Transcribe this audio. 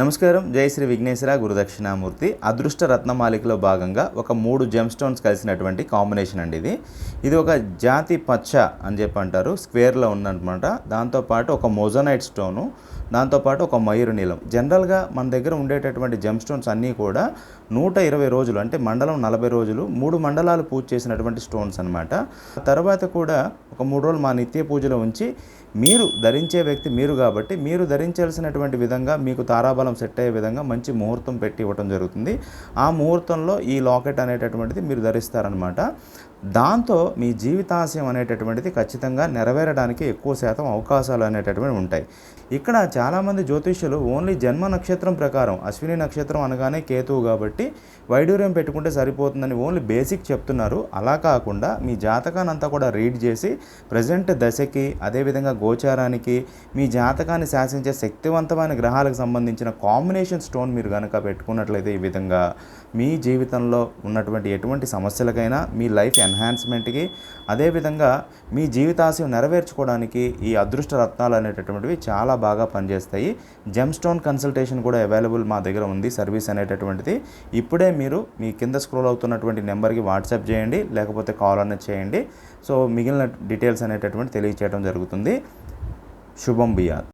నమస్కారం. జై శ్రీ విఘ్నేశ్వర గురుదక్షిణామూర్తి. అదృష్ట రత్నమాలికలో భాగంగా ఒక మూడు జెమ్ స్టోన్స్ కలిసినటువంటి కాంబినేషన్ అండి ఇది. ఇది ఒక జాతి పచ్చ అని చెప్పి అంటారు. స్క్వేర్లో ఉందన్నమాట. దాంతోపాటు ఒక మొజనైట్ స్టోను దాంతోపాటు ఒక మయూరు నీలం. జనరల్గా మన దగ్గర ఉండేటటువంటి జెమ్ స్టోన్స్ అన్నీ కూడా నూట ఇరవై రోజులు అంటే మండలం నలభై రోజులు మూడు మండలాలు పూజ చేసినటువంటి స్టోన్స్ అనమాట తర్వాత కూడా ఒక మూడు రోజులు మా నిత్య పూజలో ఉంచి మీరు ధరించే వ్యక్తి మీరు కాబట్టి మీరు ధరించాల్సినటువంటి విధంగా మీకు తారాబలం సెట్ అయ్యే విధంగా మంచి ముహూర్తం పెట్టి ఇవ్వడం జరుగుతుంది. ఆ ముహూర్తంలో ఈ లాకెట్ అనేటటువంటిది మీరు ధరిస్తారనమాట దాంతో మీ జీవితాశయం అనేటటువంటిది ఖచ్చితంగా నెరవేరడానికి ఎక్కువ శాతం అవకాశాలు అనేటటువంటివి ఉంటాయి. ఇక్కడ చాలామంది జ్యోతిష్యులు ఓన్లీ జన్మ నక్షత్రం ప్రకారం అశ్విని నక్షత్రం అనగానే కేతువు కాబట్టి వైడూర్యం పెట్టుకుంటే సరిపోతుందని ఓన్లీ బేసిక్ చెప్తున్నారు. అలా కాకుండా మీ జాతకాన్ని అంతా కూడా రీడ్ చేసి ప్రజెంట్ దశకి అదేవిధంగా గోచారానికి మీ జాతకాన్ని శాసించే శక్తివంతమైన గ్రహాలకు సంబంధించిన కాంబినేషన్ స్టోన్ మీరు కనుక పెట్టుకున్నట్లయితే ఈ విధంగా మీ జీవితంలో ఉన్నటువంటి ఎటువంటి సమస్యలకైనా మీ లైఫ్ ఎన్హాన్స్మెంట్కి అదేవిధంగా మీ జీవితాశయం నెరవేర్చుకోవడానికి ఈ అదృష్ట రత్నాలు అనేటటువంటివి చాలా బాగా పనిచేస్తాయి. జెమ్ స్టోన్ కన్సల్టేషన్ కూడా అవైలబుల్ మా దగ్గర ఉంది సర్వీస్ అనేటటువంటిది. ఇప్పుడే మీరు మీ కింద స్క్రోల్ అవుతున్నటువంటి నెంబర్కి వాట్సాప్ చేయండి లేకపోతే కాల్ అనేది చేయండి. సో మిగిలిన డీటెయిల్స్ అనేటటువంటి తెలియచేయడం జరుగుతుంది. శుభం బియాద్